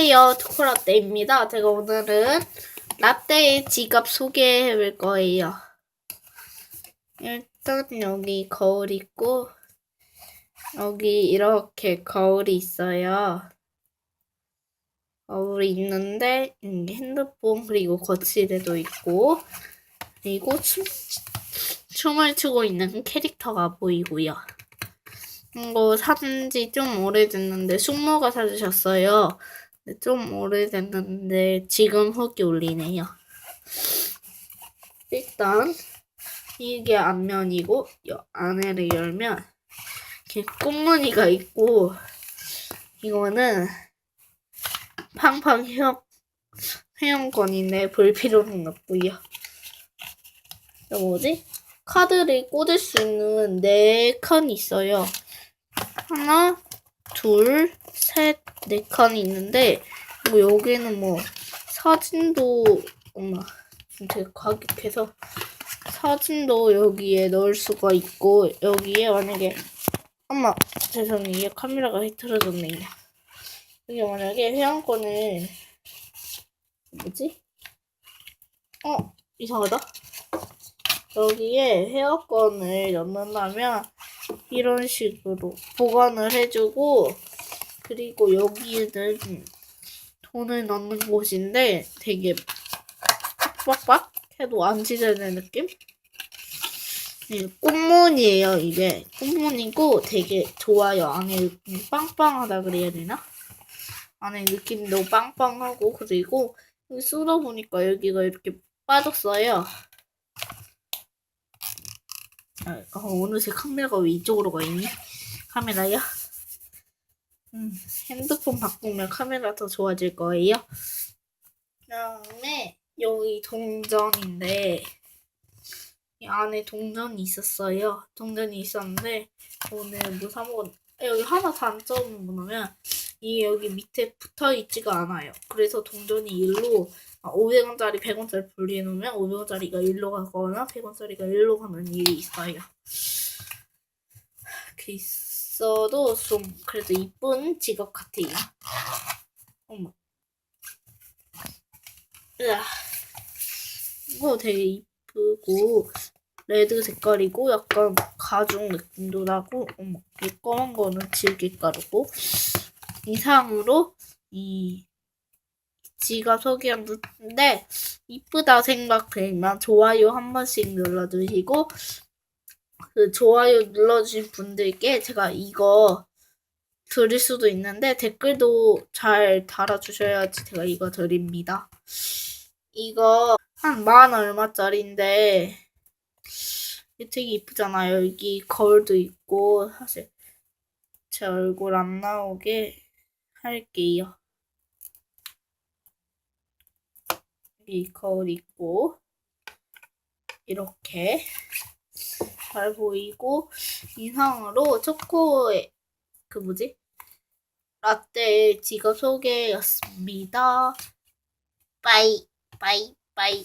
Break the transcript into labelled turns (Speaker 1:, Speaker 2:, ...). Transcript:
Speaker 1: 안녕하세요. 초코라떼입니다. 제가 오늘은 라떼의 지갑 소개해 볼 거예요. 일단 여기 거울 있고, 여기 이렇게 거울이 있어요. 거울이 있는데, 여기 핸드폰, 그리고 거치대도 있고, 그리고 춤, 춤을 추고 있는 캐릭터가 보이고요. 이거 산지 좀 오래됐는데 숙모가 사주셨어요. 근데 좀 오래됐는데 지금 후기 올리네요. 일단 이게 앞면이고 여- 안에를 열면 이렇게 꽃무늬가 있고 이거는 팡팡 회원 회원권인데 볼 필요는 없고요. 이거 뭐지? 카드를 꽂을 수 있는 네칸 있어요. 하나, 둘, 셋, 네 칸이 있는데 뭐 여기는 뭐 사진도 엄마 되게 과격해서 사진도 여기에 넣을 수가 있고 여기에 만약에 엄마 죄송해요. 이게 카메라가 흐트러졌네요 여기 만약에 회원권을 뭐지? 어 이상하다. 여기에 회원권을 넣는다면 이런 식으로 보관을 해주고 그리고 여기는 돈을 넣는 곳인데 되게 빡빡 해도 안 찢어지는 느낌? 네, 꽃무늬예요 이게 꽃무늬고 되게 좋아요 안에 빵빵하다 그래야 되나? 안에 느낌도 빵빵하고 그리고 여기 쏟아보니까 여기가 이렇게 빠졌어요 아, 어, 어느새 카메라가 왜 이쪽으로 가 있니? 카메라야? 음, 핸드폰 바꾸면 카메라 더 좋아질 거예요. 그다음에 여기 동전인데 이 안에 동전이 있었어요. 동전이 있었는데 오늘 뭐 사 먹었? 여기 하나 단점은 뭐냐면 이게 여기 밑에 붙어 있지가 않아요. 그래서 동전이 일로 500원짜리, 100원짜리 분리해 놓으면 500원짜리가 일로 가거나 100원짜리가 일로 가는 일이 있어요. 그 있어도 좀 그래도 이쁜 직업 같아요. 어머. 으아. 이거 되게 이쁘고 레드 색깔이고 약간 가죽 느낌도 나고 어머 이 검은 거는 질깃가루고 이상으로 이 지갑 소개했는데 이쁘다 생각되면 좋아요 한 번씩 눌러주시고 그 좋아요 눌러주신 분들께 제가 이거 드릴 수도 있는데 댓글도 잘 달아주셔야지 제가 이거 드립니다. 이거 한 만 얼마짜리인데 되게 이쁘잖아요. 여기 거울도 있고 사실 제 얼굴 안 나오게 할게요. 여기 거울 있고 이렇게 잘 보이고 이상으로 초코의 그 뭐지 라떼 지갑 소개였습니다. 빠이 빠이 빠이